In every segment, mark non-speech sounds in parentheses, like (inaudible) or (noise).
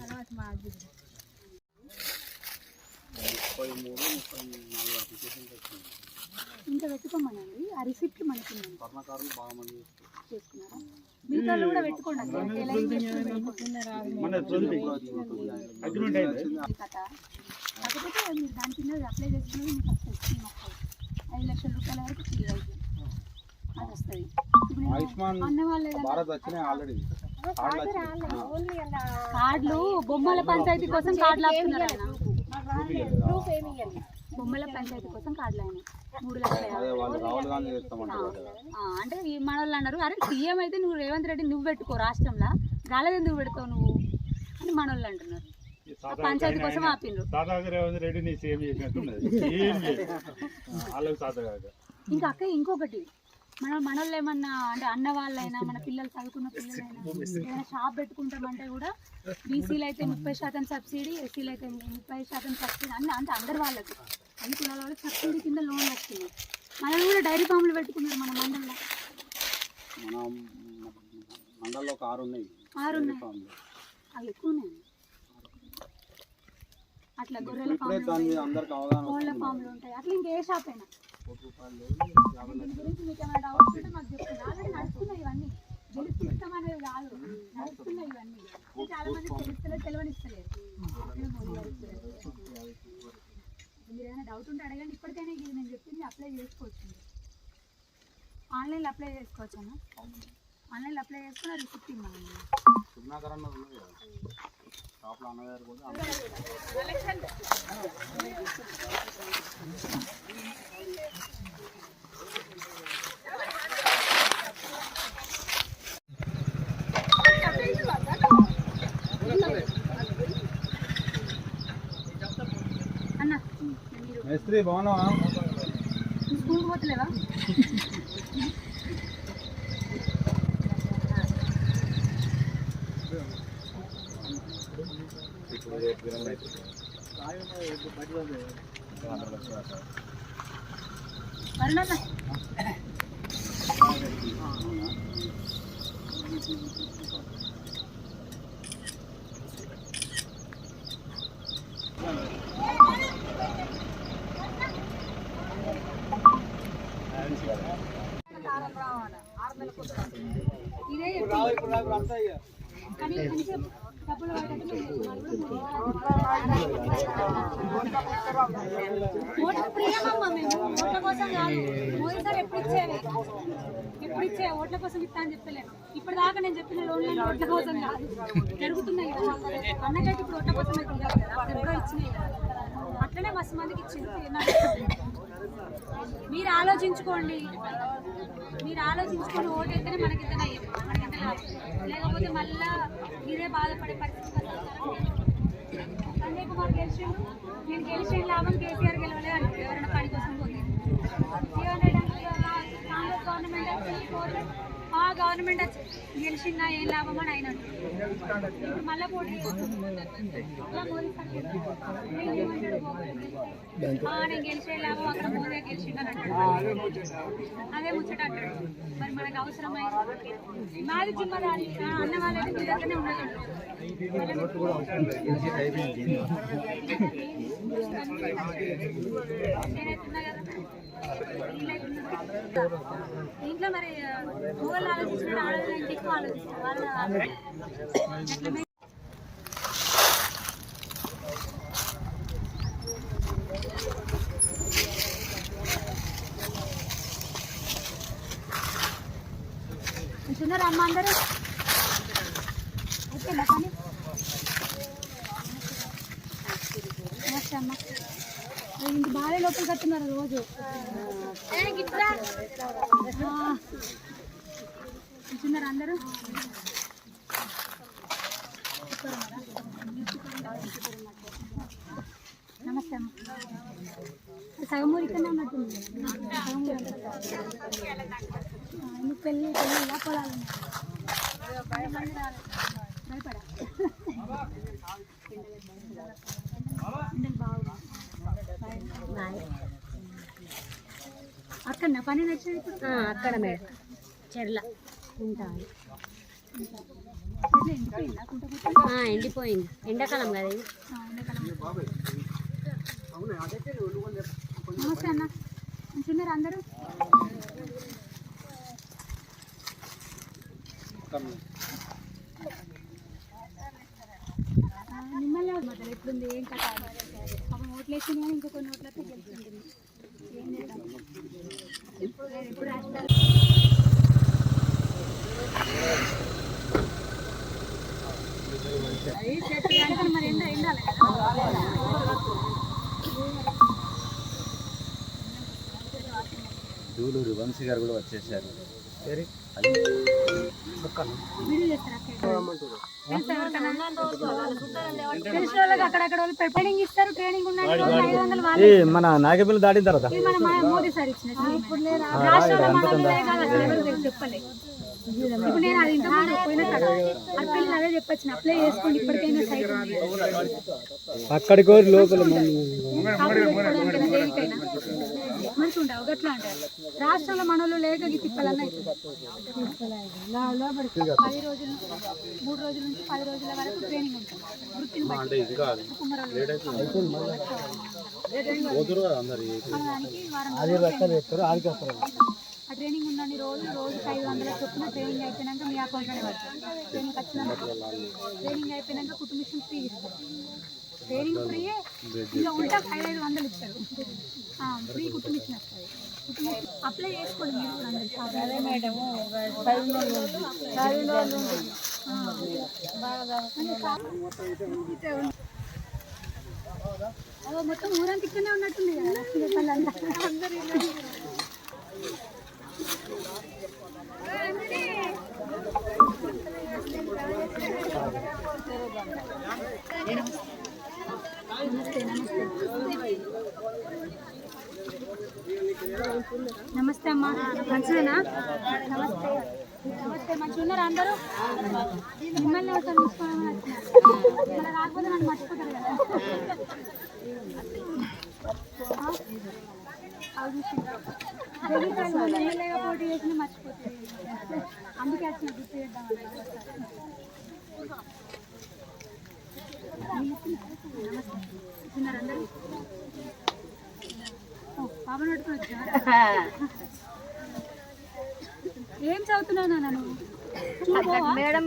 తర్వాత మా. ఇంకా పెట్టుకోమనండి ఆ రిసిప్ట్ మనకి చేసుకున్నారా? మిగతా కూడా పెట్టుకోండి కథ కాకపోతే మీరు దాని కింద అప్లై చేసుకున్నది మీకు ఐదు లక్షల రూపాయల వరకు ఫ్రీ అయితే అది వస్తుంది. ఆయుష్మాన్ భారత్ వచ్చినాయి ఆల్రెడీ కార్డులు బొమ్మల పంచాయతీ కోసం కార్డులు ఆపుతున్నారు. బొమ్మల పంచాయతీ కోసం కార్డులు ఆయన మూడు లక్షల అంటే ఈ మన వాళ్ళు అన్నారు అరే సీఎం అయితే నువ్వు రేవంత్ రెడ్డి నువ్వు పెట్టుకో రాష్ట్రంలో. గాలది ఎందుకు పెడతావు నువ్వు? అని మన వాళ్ళు అంటున్నారు. పంచాయతీ కోసం ఆపిండ్రు. రేవంత్ రెడ్డి నీ సేమ్ చేసినట్టున్నది (laughs) ఏం లేదు. వాళ్ళకి తాతగాక ఇంకా అక్క ఇంకొకటి. మన మనోళ్ళు ఏమన్నా అంటే అన్న వాళ్ళైనా మన పిల్లలు చదువుకున్న పిల్లలైనా ఏదైనా షాప్ పెట్టుకుంటామంటే కూడా బీసీలు అయితే ముప్పై శాతం సబ్సిడీ ఎస్సీలు అయితే ముప్పై శాతం సబ్సిడీ అన్ని అంటే అందరు వాళ్ళకి. అన్ని కులాల వాళ్ళకి సబ్సిడీ కింద లోన్ వస్తుంది మనం కూడా డైరీ ఫామ్లు పెట్టుకున్నారు మన మండలంలో. మన మండల్లో ఒక ఆరు ఉన్నాయి. ఆరు ఉన్నాయి. అవి ఎక్కువనే ఉన్నాయి. అట్లా గొర్రెల కోళ్ళ. ఫామ్లు ఉంటాయి. అట్లా ఇంకే షాప్ అయినా. దీని. గురించి మీకు ఏమైనా డౌట్స్ ఉంటే మాకు చెప్పండి. ఆల్రెడీ నడుస్తున్నాయి ఇవన్నీ. గెలిపిస్తాం అనేది కాదు. నడుస్తున్నాయి ఇవన్నీ. చాలా మంది తెలుస్తలేదు తెలియనిస్తలేరు మీరు ఏదైనా డౌట్ ఉంటే అడగండి. ఇప్పటికైనా ఇది నేను చెప్పింది అప్లై చేసుకోవచ్చు. ఆన్లైన్లో అప్లై చేసుకోవచ్చు? ఆన్లైన్లో అప్లై చేసుకున్న రిసిప్ట్ ఇవ్వండి సుగుణాకర్ అన్నది ఉన్నది కదా షాప్లో అన్నగారు కూడా అన్న మీరు మేస్త్రి బాగున్నావా? స్కూల్కి పోతలేవా? వరుణన్న ఇదే కానీ మంచిగా డబ్బులు ఓట్ల ప్రియమమ్మ మేము ఓట్ల కోసం కాదు మోదీ సార్ ఎప్పుడు ఇచ్చేవి ఎప్పుడు ఇచ్చే ఓట్ల కోసం ఇస్తా అని చెప్పలేను ఇప్పుడు దాకా నేను కోసం కాదు జరుగుతున్నాయి కదా ఇప్పుడు ఓట్ల కోసం అయితే ఇవ్వాలి కదా ఎప్పుడో ఇచ్చినాయి అట్లనే మస్తు మందికి ఇచ్చింది. మీరు ఆలోచించుకోండి. మీరు ఆలోచించుకొని ఓటు అయితేనే మనకి మనకి లాభం. లేకపోతే మళ్ళా మీరే బాధపడే పరిస్థితి సంజయ్ కుమార్ గెలిచిండు. నేను గెలిచిన లాభం కేసీఆర్ గెలవలే అని ఎవరైనా పని కోసం పోయింది కాంగ్రెస్ గవర్నమెంట్ మా గవర్నమెంట్ గెలిచిందా ఏం లాభం అని ఆయన అంటారు. ఇప్పుడు మళ్ళీ పోటీ నేను గెలిచే లాభం అక్కడ మోదీ గెలిచిందని అంటాడు అదే ముచ్చట అంటాడు మరి మనకు అవసరమై మాది జిమ్మదారి. అన్న వాళ్ళైతే మీ దగ్గరనే ఉన్నది నేనైతున్నా కదా. దీంట్లో మరి మొగలు ఆలోచించిన ఆడవాళ్ళు ఎక్కువ ఆలోచిస్తారు వాళ్ళ ఆలోచన. కూర్చున్నారా అమ్మ అందరూ ఓకేనా పని నమస్తే అమ్మ అరే, ఇంత బాగా లోపల కట్టున్నారు రోజు ఆ. కూర్చున్నారా అందరూ నమస్తే అమ్మ సగం ఊరు ఇక్కడనే ఉన్నట్టుంది సగం ఊరు అంతా. ఆ, నీకు పెళ్ళి పెళ్ళి ఇలా పొలాలు. భయపడా అక్కడ పని నచ్చేది అక్కడ మేడం చెర్ల ఉంటాను ఎండిపోయిందా? ఎండాకాలం కదా ఇది. నమస్తే అన్న మంచిగున్నారా అందరూ. ఆ, మిమ్మల్ని మొదలు ఏం కథ? పాపం ఓట్లు వేసింది కానీ ఇంకో కొన్ని ఓట్లతో గెలుచుకుంటుంది ఏం చేద్దాం? ఎప్పుడు రాస్తారు అందుకని మరి ఎండ ఎండాలి కదా దూలూరు వంశీ గారు కూడా వచ్చేసారు వీడియో చేస్తారా తెలుసా ఎవరికైనా? తెలిసిన వాళ్ళకి అక్కడక్కడ వాళ్ళు ట్రైనింగ్ ఇస్తారు ట్రైనింగ్ ఉండాలి రోజు ఐదు వందలు వాళ్ళే మన నాగపల్లి దాటిన తర్వాత? ఇప్పుడు నేను అది ఇంత ముందు పోయిన అదే చెప్పొచ్చిన అప్లై చేసుకోండి ఇప్పటికైనా సైట్ అక్కడికి లోపల మంచిగా ఉండవు గట్లా అంటారు రాష్ట్రంలో మనోళ్ళు లేక తిప్పలన్నా పది రోజుల నుంచి మూడు రోజుల నుంచి పది రోజుల వరకు ట్రైనింగ్ ఉంటుంది. వృత్తిని బట్టి ఆ ట్రైనింగ్ ఉండండి రోజు రోజుకి ఐదు వందల చొప్పున ట్రైనింగ్ అయిపోయినాక మీ అకౌంట్లోనే పడుతుంది ట్రైనింగ్ ఖచ్చితంగా ట్రైనింగ్ అయిపోయినాక కుటుంబం ఫ్రీ ఇస్తారు. ట్రైనింగ్ ఫ్రీ ఇంకా ఉంటా ఐదు ఐదు వందలు ఇస్తారు ఫ్రీ కుటుంబం వస్తుంది కుటుంబం అప్లై చేసుకోండి మీరు కూడా అందరు. అదే మేడం మొత్తం ఊరంతా ఇక్కడనే ఉన్నట్టుంది కదా. అందరూ నమస్తే నమస్తే నమస్తే అమ్మా మంచిదేనా నమస్తే నమస్తే మంచిగా ఉన్నారా అందరూ మిమ్మల్ని ఒకసారి చూసుకోవాలని వచ్చిన మన రాకపోతే నన్ను మర్చిపోతారు కదా ఆ? అవి చూసిండ్రా? జగిత్యాల మొన్న ఎమ్మెల్యేగా పోటీ చేసిన మర్చిపోతారు అందుకే వచ్చిన గుర్తు చేద్దామని ఒకసారి. తిన్నారా అందరూ ఓ, పాపను పట్టుకొని వచ్చినారా (laughs) ఏం చదువుతున్నావు నాన్న నువ్వు? మేడం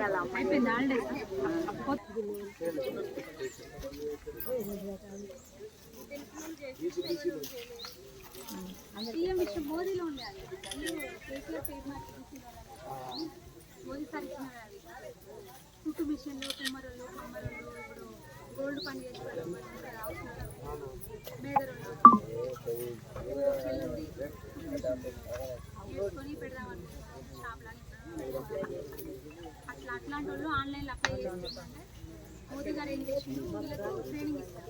అలా అయిపోయింది హాలిడేస్ సీఎం విషయం మోదీలో కేసీఆర్ మోదీ కుట్టు మిషన్లు కుమ్మరులు కమ్మరులు ఇప్పుడు గోల్డ్ పని చేస్తారు మేదరులు చెల్లుంది చేసుకొని పెడదామని షాప్లని అట్లా అట్లాంటి వాళ్ళు ఆన్లైన్లో అప్లై చేసుకుంటే మోదీ గారు ఏం చేసిండు వీళ్ళకు ట్రైనింగ్ ఇస్తారు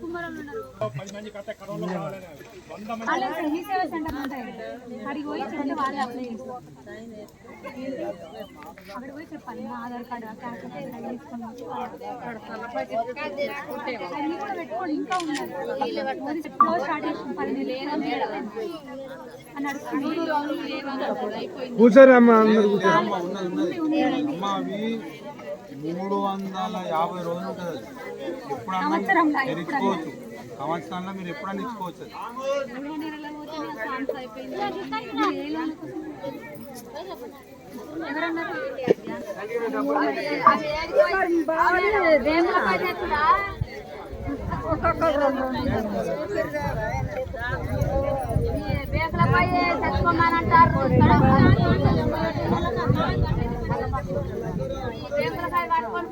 కుమ్మరోళ్ళు ఉన్నారు పది మంది కట్ట కరోనా కావాలని వంద మంది వాళ్ళే మీ సేవా సెంటర్ ఉంటాయి అక్కడికి పోయి చెప్తే వాళ్ళే అప్లై చేస్తారు అక్కడ పోయి చెప్పాలి నా ఆధార్ కార్డు క్యాష్ తీసుకొని వచ్చి అన్ని కూడా పెట్టుకోండి ఇంకా ఉన్నాయి మోదీ క్లోజ్ స్టార్ట్ చేసిన పని లేదా అని నడుస్తుంది కూర్చోరు అమ్మ అందరు కూర్చోరు ఉంది, ఉంది, ఉంది. అమ్మ అవి మూడు వందల యాభై రోజులు ఉంటుంది ఎప్పుడన్నా మీరు ఇచ్చుకోవచ్చు సంవత్సరంలో మీరు ఎప్పుడన్నా ఇచ్చుకోవచ్చు అది.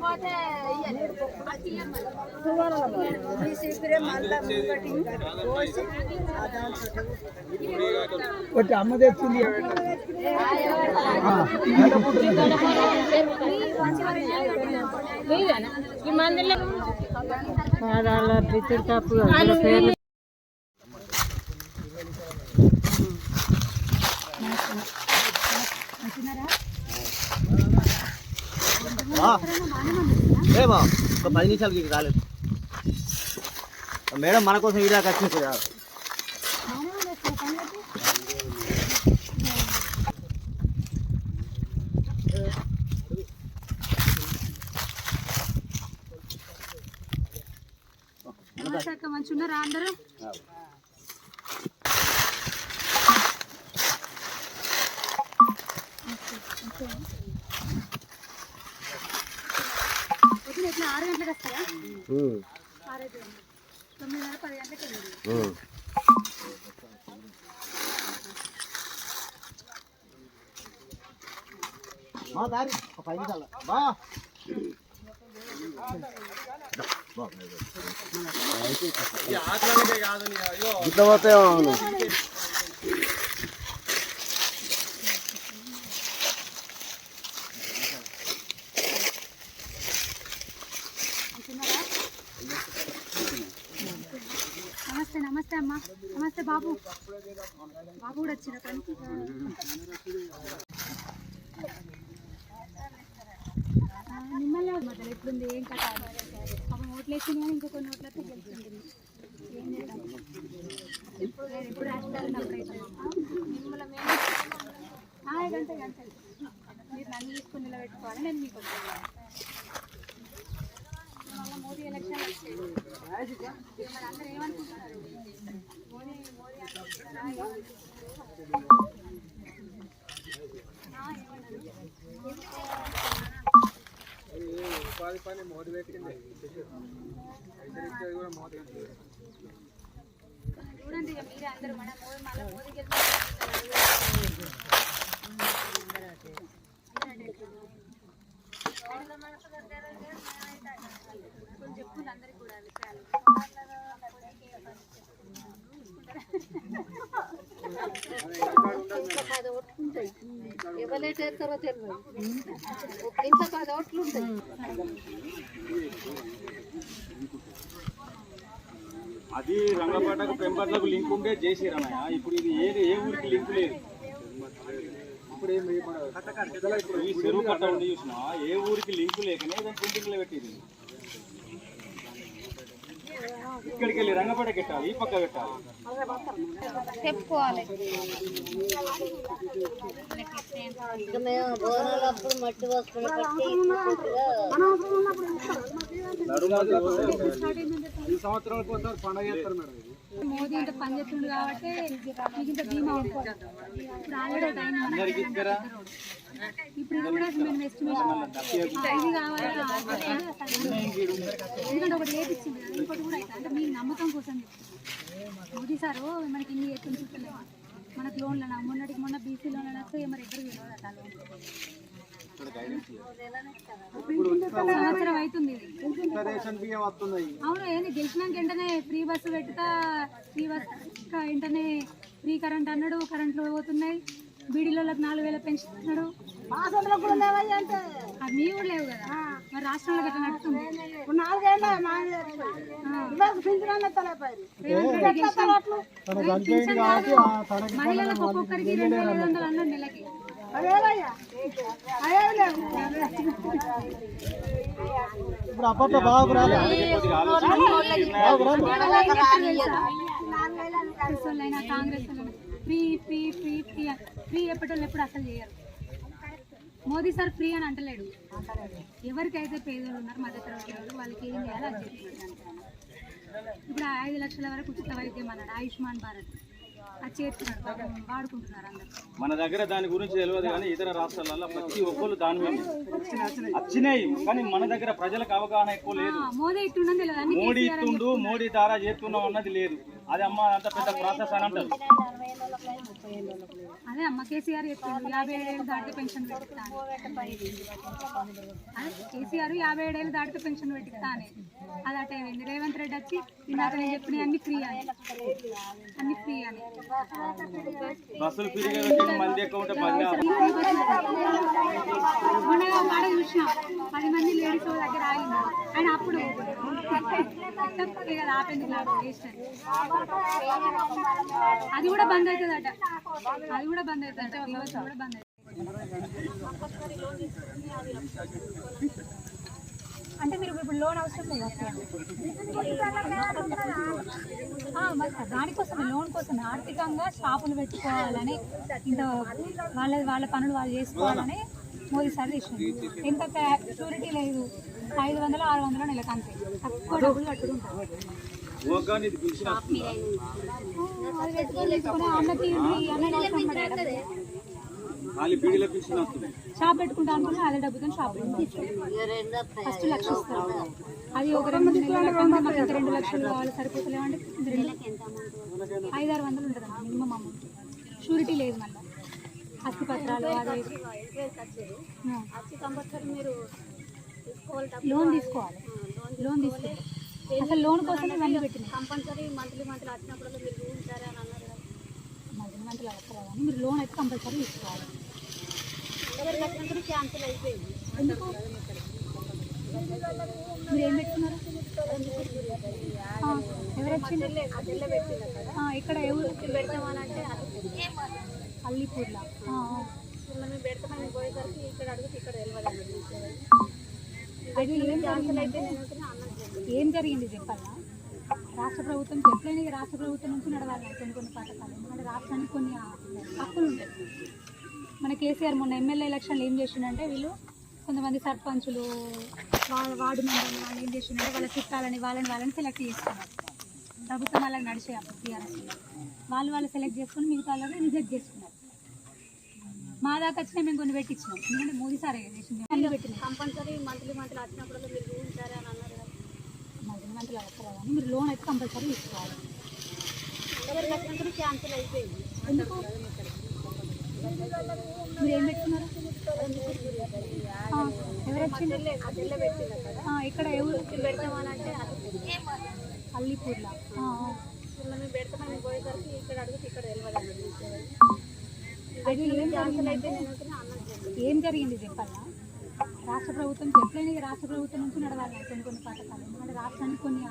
పోతే ఒకటి అమ్మ తెచ్చింది. వచ్చినారా ఏమో ఒక పది నిమిషాలకి ఇక రాలేదు మేడం మన కోసం ఈ దాకా వచ్చింది కదా నమస్తే అక్క మంచి ఉన్నారా అందరూ మా దారి ఒక పది నిమిషాలు బా ఇట్లా పోతే అవును బాబు. బాబు కూడా వచ్చిన తనకి. మిమ్మల్ని మొదలు ఎప్పుడుంది ఏం కథ? పాపం ఓట్లు వేసింది కానీ ఇంకో కొన్ని ఓట్లతో గెలుస్తుంది ఏం చేద్దాం? ఎప్పుడు ఎప్పుడు రాష్ట్రాలు మిమ్మల్ని మేము మీరు నన్ను తీసుకుని నిలబెట్టుకోవాలి నేను మీకు వస్తాను. మోదీ ఎలక్షన్ వచ్చేది మరి అందరూ ఏమనుకుంటున్నారు మోదీ మోదీ అనుకుంటున్నారా ఏమనుకుంటున్నారు? ఆ, ఏమన్నారు? చూడండి ఇక మీరే అందరూ మన మోదీ మళ్ళీ మోదీ కొంచెం చెప్పుంది చేస్తారో తెలియదు ఇంత పది ఓట్లు ఉంటాయి అది రంగపాటకు పెంపట్లకు లింక్ ఉంటే జయశ్రీరామయ్య ఇప్పుడు ఇది ఏది ఏ ఊరికి లింక్ లేదు. ఇప్పుడు ఈ చెరువు కట్ట ఉంది చూసిన ఏ ఊరికి లింక్ లేకనే దాని ప్రింటింగ్లో ఇక్కడికి వెళ్ళి రంగపాటకి పెట్టాలి ఈ పక్క పెట్టాలి చెప్పుకోవాలి. సంవత్సరాల కోసం పండగ చేస్తారు మేడం. మోదీ అంటే పని చేస్తుండు కాబట్టి మీకు ఇంత బీమా ఉంటుంది ఇప్పుడు ఆల్రెడీ టైం అందరికి ఇస్తారా? ఇప్పుడు ఇది కూడా మేము ఎస్టిమేషన్ ఇది కావాలి ఎందుకంటే ఒకటి వేపించింది కదా ఇంకోటి కూడా అయితే అంటే మీ నమ్మకం కోసం చెప్తున్నాను. మోదీ సారు మనకి ఇన్ని ఎత్తుని చూస్తున్నాయి మనకు లోన్లు మొన్నటికి మొన్న బీసీ లోన్లు వస్తే మరి ఎవ్వరు తెలియదు ఆ లోన్ సంవత్సరం అవుతుంది అవును ఏంది గెలిచినాక వెంటనే ఫ్రీ బస్సు పెట్టుతా ఫ్రీ బస్ వెంటనే ఫ్రీ కరెంట్ అన్నాడు కరెంట్లు పోతున్నాయి. బీడీలోకి నాలుగు వేల పెన్షన్ అన్నాడు అది మీ కూడా లేవు కదా? మరి రాష్ట్రంలో గట్లా నడుస్తుంది. మహిళలకు ఒక్కొక్కరికి రెండు వేల ఐదు వందలు అన్నాడు నెలకి. ఇప్పుడు అప్పట్లో Congress free free free free free చెప్పేటోళ్ళు ఎప్పుడు అసలు చేయరు. మోదీ సార్ ఫ్రీ అని అంటలేడు. ఎవరికైతే పేదోళ్ళు ఉన్నారు మధ్యతరగతి వాళ్ళు వాళ్ళకి ఏం చేయాలో అది చేస్తున్నాడు ఇప్పుడు ఐదు లక్షల వరకు ఉచిత వైద్యం అన్నాడు ఆయుష్మాన్ భారత్. అది చేస్తున్నాడు పాపం వాడుకుంటున్నారు అందరు. మన దగ్గర దాని గురించి తెలియదు కానీ ఇతర రాష్ట్రాలలో ప్రతి ఒక్కరు దాని వచ్చినాయి కానీ మన దగ్గర ప్రజలకు అవగాహన ఎక్కువ లేదు. మోదీ తెలియదు. అన్ని మోడీ ఇస్తుండు మోడీ ద్వారా చేస్తున్నాం అన్నది లేదు. అది అమ్మ అంత పెద్ద ప్రాసెస్ అని అంటారు. అదే అమ్మ కేసీఆర్ చెప్పిండు యాభై ఏడేళ్ళు దాటితే పెన్షన్ పెట్టిస్తాను కేసీఆర్ యాభై ఏడేళ్ళు దాటితే పెన్షన్ పెట్టిస్తా అని. అది అటే అయింది. రేవంత్ రెడ్డి వచ్చి ఇందాక నేను చెప్పిన అన్ని ఫ్రీ అని. అన్ని ఫ్రీ అని. బస్సులు మొన్న వాడ చూసినాం పది మంది లేడీస్ దగ్గర ఆగింది ఆయన అప్పుడు కదా ఆపేందుకు అని. అది కూడా బంద్ అవుతుందట. అది కూడా బంద్ అవుతుందట. కూడా బంద్ అవుతుంది. అంటే మీరు ఇప్పుడు లోన్ అవసరం లేదు? దానికోసమే లోన్ కోసం ఆర్థికంగా షాపులు పెట్టుకోవాలని ఇంత వాళ్ళ వాళ్ళ పనులు వాళ్ళు చేసుకోవాలని మోదీ సార్ తీసుకుంది ఎంత షూరిటీ లేదు. ఐదు వందలు ఆరు వందలు నెలకు అంతే. తక్కువ డబ్బులు కట్టుకుంటారు. షాప్ పెట్టుకుంటా అనుకున్నా అదే డబ్బుతో షాప్ ఫస్ట్ లక్ష ఇస్తారు అది ఒక రెండు నెలల రెండు లక్షలు కావాలి రెండు ఐదు ఆరు వందలు ఉంటుంది మినిమం అమౌంట్. షూరిటీ లేదు మళ్ళీ. అస్థి పత్రాలు అదే లోన్ తీసుకోవాలి. లోన్ తీసుకోవాలి. అసలు లోన్ కోసం ఇవన్నీ పెట్టినాయి కంపల్సరీ మంత్లీ మంత్లీ వచ్చినప్పుడు మీరు చూపించారు అని అన్నారు కదా. మంత్లీ మంత్లీ అవసరం కానీ మీరు లోన్ అయితే కంపల్సరీ తీసుకోవాలి వచ్చినప్పుడు క్యాన్సిల్ అయిపోయింది. మీరు ఏం పెట్టుకున్నారు? ఎవరు వచ్చింది ఇక్కడ ఎవరు? పెడతామని అంటే అల్లిపూర్లో. మేము పెడతామని పోయేసరికి ఇక్కడ అడిగితే ఇక్కడ తెలియదు అది ఏం క్యాన్సిల్ అయితే నేను ఏం జరిగింది చెప్పాలా? రాష్ట్ర ప్రభుత్వం చెప్పలేని రాష్ట్ర ప్రభుత్వం నుంచి నడవాలి కొన్ని కొన్ని పథకాలు. ఎందుకంటే రాష్ట్రానికి కొన్ని హక్కులు ఉంటాయి. మన కేసీఆర్ మొన్న ఎమ్మెల్యే ఎలక్షన్లు ఏం చేసిండంటే వీళ్ళు కొంతమంది సర్పంచులు వాళ్ళ వార్డు మెంబర్లు వాళ్ళు ఏం చేసిండే వాళ్ళ చుట్టాలని వాళ్ళని వాళ్ళని సెలెక్ట్ చేసుకున్నారు ప్రభుత్వం వాళ్ళకి నడిచే అప్పుడు టీఆర్ఎస్ వాళ్ళు. వాళ్ళు సెలెక్ట్ చేసుకుని మిగతా వాళ్ళని రిజెక్ట్ చేసుకున్నారు. మా దాకా వచ్చినా మేము కొన్ని పెట్టించినాం. ఎందుకంటే మోదీ సారే చేసింది. పెట్టినాం కంపల్సరీ మంత్లీ మంత్లీ వచ్చినప్పుడు మీరు చూపించారు మంత్లీ అవసరం కానీ మీరు లోన్ అయితే కంపల్సరీ తీసుకోవాలి. క్యాన్సిల్ అయిపోయింది. మీరు ఏం పెట్టుకున్నారు? ఎవరు వచ్చింది అక్కడ ఇక్కడ ఎవరు? పెడతామని అంటే అల్లిపూర్లో? మేము పెడతామని పోయేసరికి ఇక్కడ అడిగితే ఇక్కడ తెలియదు అది ఏం క్యాన్సిల్ అయితే ఏం జరిగింది చెప్పాలా? రాష్ట్ర ప్రభుత్వం చెప్పలేని రాష్ట్ర ప్రభుత్వం నుంచి నడవాలి కొన్ని కొన్ని పథకాలు. ఎందుకంటే రాష్ట్రానికి కొన్ని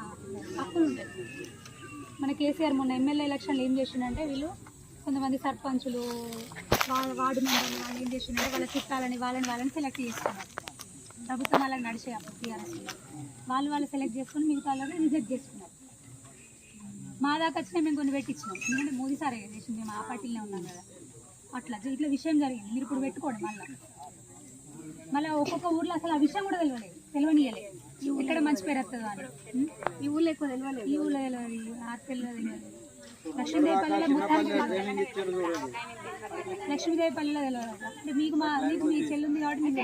హక్కులు ఉంటాయి. మన కేసీఆర్ మొన్న ఎమ్మెల్యే ఎలక్షన్లు ఏం చేసిండంటే వీళ్ళు కొంతమంది సర్పంచులు వార్డు మెంబర్లు వాళ్ళు ఏం చేసిండే వాళ్ళ చుట్టాలని వాళ్ళని వాళ్ళని సెలెక్ట్ చేసుకున్నారు ప్రభుత్వం వాళ్ళకి నడిచే అప్పుడు టీఆర్ఎస్ వాళ్ళు. వాళ్ళు సెలెక్ట్ చేసుకుని మిగతా వాళ్ళని రిజెక్ట్ చేసుకున్నారు. మా దాకా వచ్చినా మేము కొన్ని పెట్టించినాం. ఎందుకంటే మోదీ సారే చేసింది మేము ఆ పార్టీలోనే ఉన్నాం కదా. అట్లా ఇట్లా విషయం జరిగింది. మీరు ఇప్పుడు పెట్టుకోండి మళ్ళీ. మళ్ళీ ఒక్కొక్క ఊర్లో అసలు ఆ విషయం కూడా తెలియలేదు తెలియనియలేదు ఇక్కడ మంచి పేరు వస్తుందో అని? ఈ ఊళ్ళో ఎక్కువ తెలియలేదు ఈ ఊళ్ళో తెలియదు ఆ తెలియదు లక్ష్మీదేవిపల్లిలో మొత్తానికి మాకు- లక్ష్మీదేవిపల్లిలో తెలియదు అంటే మీకు మా మీకు మీ చెల్లి ఉంది కాబట్టి మీకు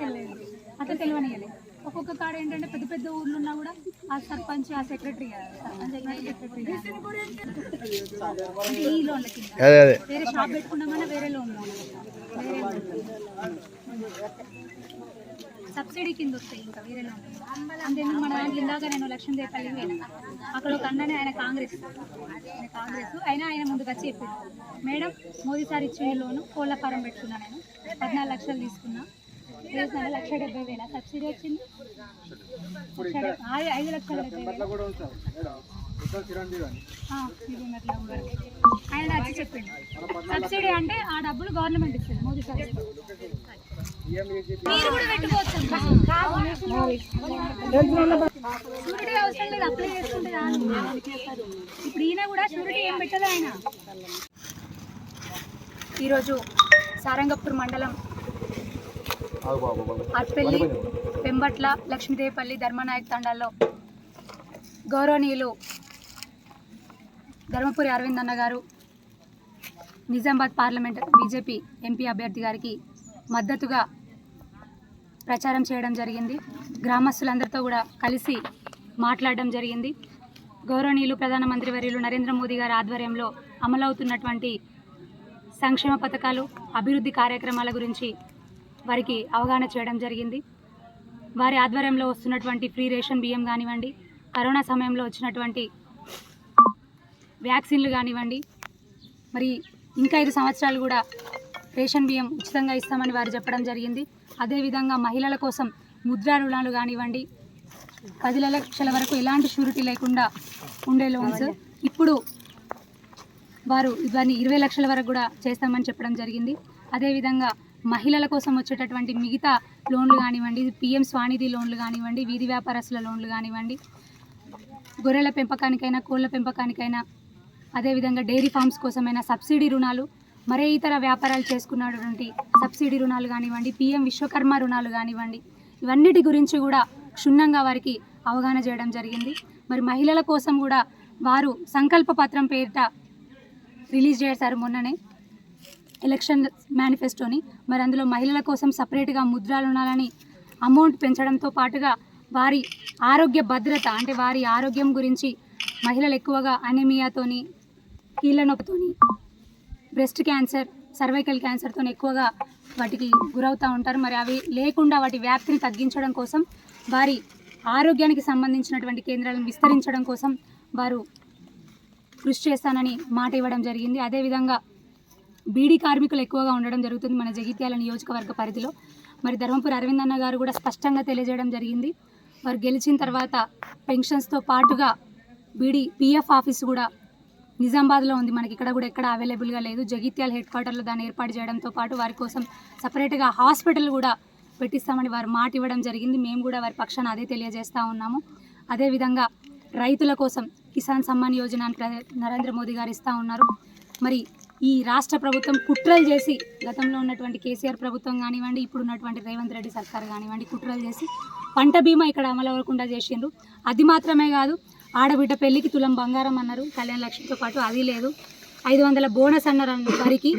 తెలియదు అట్లా తెలియనియలేదు ఒక్కొక్క కాడ ఏంటంటే పెద్ద పెద్ద ఊర్లు ఉన్నా కూడా ఆ సర్పంచ్ ఆ సెక్రటరీ సర్పంచ్ సెక్రటరీ. ఈ లోన్ల కింద అదే అదే. వేరే షాప్ పెట్టుకున్నామన్నా వేరే లోన్ వేరే సబ్సిడీ కింద వస్తాయి ఇంకా వేరే అంతేందుకు మన దాంట్లో ఇందాక నేను లక్ష్మీదేవిపల్లి పోయినా అక్కడ ఒక అన్ననే ఆయన కాంగ్రెస్. ఆయన కాంగ్రెస్. అయినా ఆయన ముందుకు వచ్చి చెప్పిండు. మేడం మోదీ సార్ ఇచ్చిన లోను కోళ్ళ ఫారం పెట్టుకున్నా నేను. పద్నాలుగు లక్షలు తీసుకున్నా. లక్ష డెబ్బై వేల? సబ్సిడీ వచ్చింది? ఐదు లక్షల. ఆయన వచ్చి చెప్పిండు. సబ్సిడీ అంటే ఆ డబ్బులు గవర్నమెంట్ ఇస్తుంది మోదీ సార్ ఇస్తుంది. షూరిటీ అవసరం లేదు అప్లై చేసుకుంటే ఇప్పుడు ఈయన కూడా షూరిటీ ఏం పెట్టదు ఆయన ఈరోజు సారంగపూర్ మండలం అర్పెల్లి పెంబట్ల లక్ష్మీదేవిపల్లి ధర్మనాయక్ తండాల్లో గౌరవనీయులు ధర్మపురి అరవింద్ అన్న గారు నిజామాబాద్ పార్లమెంట్ బీజేపీ ఎంపీ అభ్యర్థి గారికి మద్దతుగా ప్రచారం చేయడం జరిగింది. గ్రామస్తులందరితో కూడా కలిసి మాట్లాడడం జరిగింది. గౌరవనీయులు ప్రధానమంత్రి వర్యులు నరేంద్ర మోదీ గారి ఆధ్వర్యంలో అమలవుతున్నటువంటి సంక్షేమ పథకాలు అభివృద్ధి కార్యక్రమాల గురించి వారికి అవగాహన చేయడం జరిగింది. వారి ఆధ్వర్యంలో వస్తున్నటువంటి ఫ్రీ రేషన్ బియ్యం కానివ్వండి కరోనా సమయంలో వచ్చినటువంటి వ్యాక్సిన్లు కానివ్వండి మరి ఇంకా ఐదు సంవత్సరాలు కూడా రేషన్ బియ్యం ఉచితంగా ఇస్తామని వారు చెప్పడం జరిగింది. అదేవిధంగా మహిళల కోసం ముద్రా రుణాలు కానివ్వండి పది లక్షల వరకు ఎలాంటి షూరిటీ లేకుండా ఉండే లోన్స్. ఇప్పుడు వారు ఇవన్నీ ఇరవై లక్షల వరకు కూడా చేస్తామని చెప్పడం జరిగింది. అదేవిధంగా మహిళల కోసం వచ్చేటటువంటి మిగతా లోన్లు కానివ్వండి పిఎం స్వానిధి లోన్లు కానివ్వండి వీధి వ్యాపారస్తుల లోన్లు కానివ్వండి గొర్రెల పెంపకానికైనా కోళ్ళ పెంపకానికైనా అదేవిధంగా డైరీ ఫార్మ్స్ కోసమైనా సబ్సిడీ రుణాలు మరే ఇతర వ్యాపారాలు చేసుకున్నటువంటి సబ్సిడీ రుణాలు కానివ్వండి పిఎం విశ్వకర్మ రుణాలు కానివ్వండి ఇవన్నిటి గురించి కూడా క్షుణ్ణంగా వారికి అవగాహన చేయడం జరిగింది. మరి మహిళల కోసం కూడా వారు సంకల్ప పత్రం పేరిట రిలీజ్ చేశారు మొన్ననే ఎలక్షన్ మేనిఫెస్టోని. మరి అందులో మహిళల కోసం సపరేట్గా ముద్రా రుణాలని అమౌంట్ పెంచడంతో పాటుగా వారి ఆరోగ్య భద్రత అంటే వారి ఆరోగ్యం గురించి మహిళలు ఎక్కువగా అనీమియాతోని కీళ్ళ నొప్పితోని బ్రెస్ట్ క్యాన్సర్ సర్వైకల్ క్యాన్సర్తో ఎక్కువగా వాటికి గురవుతూ ఉంటారు. మరి అవి లేకుండా వాటి వ్యాప్తిని తగ్గించడం కోసం వారి ఆరోగ్యానికి సంబంధించినటువంటి కేంద్రాలను విస్తరించడం కోసం వారు కృషి చేస్తానని మాట ఇవ్వడం జరిగింది. అదేవిధంగా బీడీ కార్మికులు ఎక్కువగా ఉండడం జరుగుతుంది మన జగిత్యాల నియోజకవర్గ పరిధిలో. మరి ధర్మపురి అరవింద్ అన్న గారు కూడా స్పష్టంగా తెలియజేయడం జరిగింది. వారు గెలిచిన తర్వాత పెన్షన్స్తో పాటుగా బీడీ పిఎఫ్ ఆఫీస్ కూడా నిజామాబాద్లో ఉంది. మనకి ఇక్కడ కూడా ఎక్కడ అవైలబుల్గా లేదు. జగిత్యాల హెడ్ క్వార్టర్లో దాన్ని ఏర్పాటు చేయడంతో పాటు వారి కోసం సపరేట్గా హాస్పిటల్ కూడా పెట్టిస్తామని వారు మాట ఇవ్వడం జరిగింది. మేము కూడా వారి పక్షాన అదే తెలియజేస్తూ ఉన్నాము. అదేవిధంగా రైతుల కోసం కిసాన్ సమ్మాన్ యోజన అని నరేంద్ర మోదీ గారు ఇస్తూ ఉన్నారు. మరి ఈ రాష్ట్ర ప్రభుత్వం కుట్రలు చేసి గతంలో ఉన్నటువంటి కేసీఆర్ ప్రభుత్వం కానివ్వండి ఇప్పుడు ఉన్నటువంటి రేవంత్ రెడ్డి సర్కార్ కానివ్వండి కుట్రలు చేసి పంట బీమా ఇక్కడ అమలు అవ్వకుండా చేసిండ్రు. అది మాత్రమే కాదు ఆడబిడ్డ పెళ్ళికి తులం బంగారం అన్నారు. కళ్యాణ లక్ష్మితో పాటు అది లేదు. ఐదు వందల బోనస్ అన్నారు అన్న వారికి.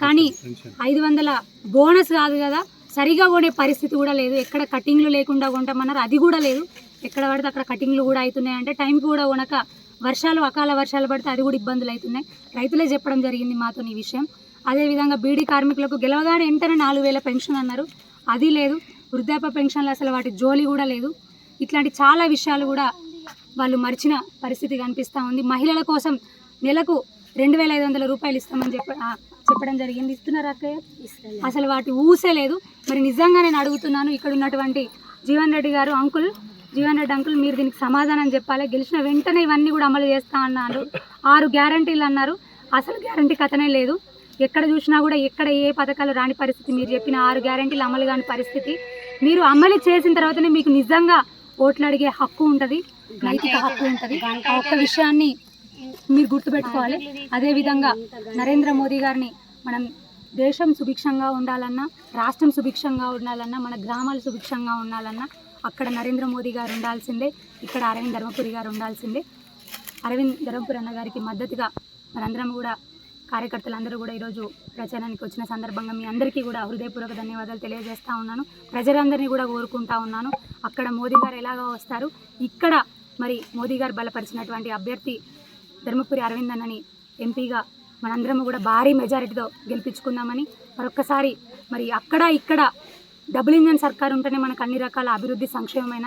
కానీ ఐదు వందల బోనస్ కాదు కదా సరిగా కొనే పరిస్థితి కూడా లేదు. ఎక్కడ కటింగ్లు లేకుండా కొంటామన్నారు. అది కూడా లేదు. ఎక్కడ పడితే అక్కడ కటింగ్లు కూడా అవుతున్నాయి అంటే టైంకి కూడా కొనక వర్షాలు అకాల వర్షాలు పడితే అది కూడా ఇబ్బందులు అవుతున్నాయి. రైతులే చెప్పడం జరిగింది మాతో ఈ విషయం. అదేవిధంగా బీడీ కార్మికులకు గెలవగానే వెంటనే నాలుగు వేల పెన్షన్ అన్నారు. అది లేదు. వృద్ధాప్య పెన్షన్లు అసలు వాటి జోలి కూడా లేదు. ఇట్లాంటి చాలా విషయాలు కూడా వాళ్ళు మర్చిన పరిస్థితి కనిపిస్తూ ఉంది. మహిళల కోసం నెలకు రెండు వేల ఐదు వందల రూపాయలు ఇస్తామని చెప్ప చెప్పడం జరిగింది. ఇస్తున్నారు అక్కయ్య? అసలు వాటి ఊసే లేదు. మరి నిజంగా నేను అడుగుతున్నాను ఇక్కడ ఉన్నటువంటి జీవన్ రెడ్డి గారు అంకుల్ జీవన్ రెడ్డి అంకుల్ మీరు దీనికి సమాధానం చెప్పాలి? గెలిచిన వెంటనే ఇవన్నీ కూడా అమలు చేస్తా అన్నారు. ఆరు గ్యారంటీలు అన్నారు. అసలు గ్యారంటీ కథనే లేదు. ఎక్కడ చూసినా కూడా ఎక్కడ ఏ పథకాలు రాని పరిస్థితి. మీరు చెప్పిన ఆరు గ్యారంటీలు అమలు కాని పరిస్థితి. మీరు అమలు చేసిన తర్వాతనే మీకు నిజంగా ఓట్లు అడిగే హక్కు ఉంటుంది నైతిక హక్కు ఉంటుంది. ఆ ఒక్క విషయాన్ని మీరు గుర్తుపెట్టుకోవాలి. అదేవిధంగా నరేంద్ర మోదీ గారిని మనం దేశం సుభిక్షంగా ఉండాలన్నా రాష్ట్రం సుభిక్షంగా ఉండాలన్నా మన గ్రామాలు సుభిక్షంగా ఉండాలన్నా అక్కడ నరేంద్ర మోదీ గారు ఉండాల్సిందే ఇక్కడ అరవింద్ ధర్మపురి గారు ఉండాల్సిందే. అరవింద్ ధర్మపురి అన్న గారికి మద్దతుగా మనందరం కూడా కార్యకర్తలందరూ కూడా ఈరోజు ప్రచారానికి వచ్చిన సందర్భంగా మీ అందరికీ కూడా హృదయపూర్వక ధన్యవాదాలు తెలియజేస్తూ ఉన్నాను. ప్రజలందరినీ కూడా కోరుకుంటా ఉన్నాను. అక్కడ మోదీ గారు ఎలాగో వస్తారు? ఇక్కడ మరి మోదీ గారు బలపరిచినటువంటి అభ్యర్థి ధర్మపురి అరవింద్ అన్నని ఎంపీగా మనందరము కూడా భారీ మెజారిటీతో గెలిపించుకుందామని మరొక్కసారి మరి అక్కడ ఇక్కడ డబుల్ ఇంజన్ సర్కార్ ఉంటేనే మనకు అన్ని రకాల అభివృద్ధి సంక్షేమమైన